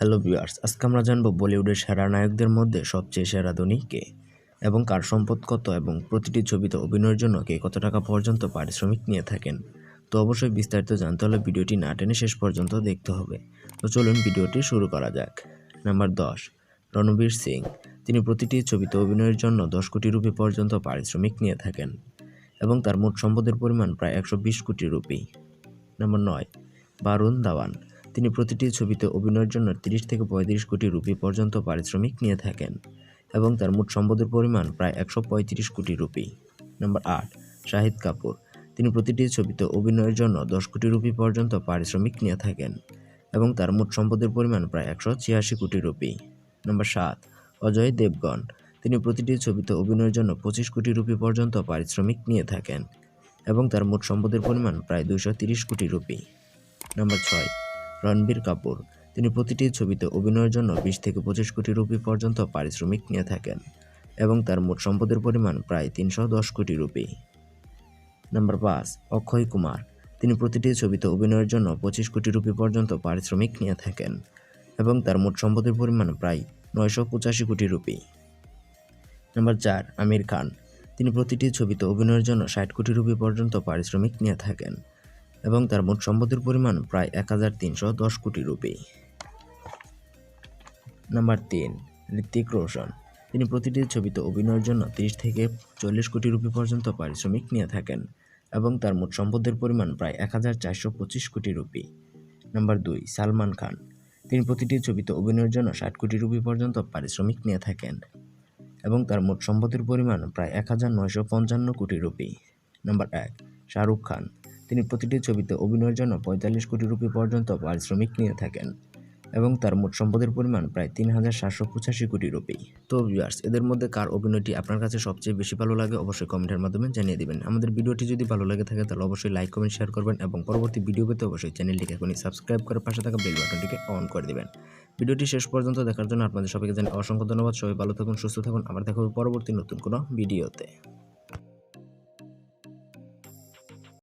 Hello viewers, আজকে আমরা জানব বলিউডের সেরা নায়কদের মধ্যে সবচেয়ে সেরা ধনী কে? এবং কার সম্পদ কত এবং প্রতিটি ছবিতে অভিনয়ের জন্য কে কত টাকা পর্যন্ত পারিশ্রমিক নিয়ে থাকেন? তো অবশ্যই বিস্তারিত জানতে হলে ভিডিওটি না টেনে শেষ পর্যন্ত দেখতে হবে। তো চলুন ভিডিওটি শুরু করা যাক। নাম্বার দশ, রণবীর সিং। তিনি প্রতিটি ছবিতে অভিনয়ের জন্য দশ কোটি রুপি পর্যন্ত পারিশ্রমিক নিয়ে থাকেন এবং তার মোট সম্পদের পরিমাণ প্রায় একশো বিশ কোটি রুপি। নাম্বার নয় বারুণ দাওয়ান। তিনি প্রতিটি ছবিতে অভিনয়ের জন্য তিরিশ থেকে পঁয়ত্রিশ কোটি রুপি পর্যন্ত পারিশ্রমিক নিয়ে থাকেন এবং তার মোট সম্পদের পরিমাণ প্রায় একশো পঁয়ত্রিশ কোটি রুপি। নম্বর আট, শাহিদ কাপুর। তিনি প্রতিটি ছবিতে অভিনয়ের জন্য দশ কোটি রুপি পর্যন্ত পারিশ্রমিক নিয়ে থাকেন এবং তার মোট সম্পদের পরিমাণ প্রায় একশো ছিয়াশি কোটি রুপি। নম্বর সাত, অজয় দেবগন। তিনি প্রতিটি ছবিতে অভিনয়ের জন্য পঁচিশ কোটি রুপি পর্যন্ত পারিশ্রমিক নিয়ে থাকেন এবং তার মোট সম্পদের পরিমাণ প্রায় দুইশো তিরিশ কোটি রুপি। নাম্বার ছয় রণবীর কাপুর। তিনি প্রতিটি ছবিতে অভিনয়ের জন্য বিশ থেকে পঁচিশ কোটি রুপি পর্যন্ত পারিশ্রমিক নিয়ে থাকেন এবং তার মোট সম্পদের পরিমাণ প্রায় তিনশো দশ কোটি রুপি। নাম্বার পাঁচ, অক্ষয় কুমার। তিনি প্রতিটি ছবিতে অভিনয়ের জন্য পঁচিশ কোটি রুপি পর্যন্ত পারিশ্রমিক নিয়ে থাকেন এবং তার মোট সম্পদের পরিমাণ প্রায় নয়শো পঁচাশি কোটি রুপি। নাম্বার চার, আমির খান। তিনি প্রতিটি ছবিতে অভিনয়ের জন্য ষাট কোটি রুপি পর্যন্ত পারিশ্রমিক নিয়ে থাকেন এবং তার মোট সম্পদের পরিমাণ প্রায় এক হাজার তিনশো দশ কোটি রুপি। নাম্বার তিন, ঋত্বিক রোশন। তিনি প্রতিটি ছবিতে অভিনয়ের জন্য তিরিশ থেকে চল্লিশ কোটি রুপি পর্যন্ত পারিশ্রমিক নিয়ে থাকেন এবং তার মোট সম্পদের পরিমাণ প্রায় এক হাজার চারশো পঁচিশ কোটি রুপি। নাম্বার দুই, সালমান খান। তিনি প্রতিটি ছবিতে অভিনয়ের জন্য ষাট কোটি রুপি পর্যন্ত পারিশ্রমিক নিয়ে থাকেন এবং তার মোট সম্পদের পরিমাণ প্রায় এক হাজার নয়শো পঞ্চান্ন কোটি রুপি। নাম্বার এক, শাহরুখ খান। তিনি প্রতিটি ছবিতে অভিনয়ের জন্য পঁয়তাল্লিশ কোটি রুপি পর্যন্ত পারিশ্রমিক নিয়ে থাকেন এবং তার মোট সম্পদের পরিমাণ প্রায় তিন হাজার সাতশো পঁচাশি কোটি রুপি। তো ভিউয়ার্স এদের মধ্যে কার অভিনয়টি আপনার কাছে সবচেয়ে বেশি ভালো লাগে অবশ্যই কমেন্টের মাধ্যমে জানিয়ে দিবেন। আমাদের ভিডিওটি যদি ভালো লাগে থাকে, তাহলে অবশ্যই লাইক কমেন্ট শেয়ার করবেন এবং পরবর্তী ভিডিও পেতে অবশ্যই চ্যানেলটিকে এখনই সাবস্ক্রাইব করে পাশে থাকা বেল বাটনটিকে অন করে দিবেন। ভিডিওটি শেষ পর্যন্ত দেখার জন্য আপনাদের সবাইকে জানাই অসংখ্য ধন্যবাদ। সবাই ভালো থাকুন, সুস্থ থাকুন। আবার দেখা পরবর্তী নতুন কোনো ভিডিওতে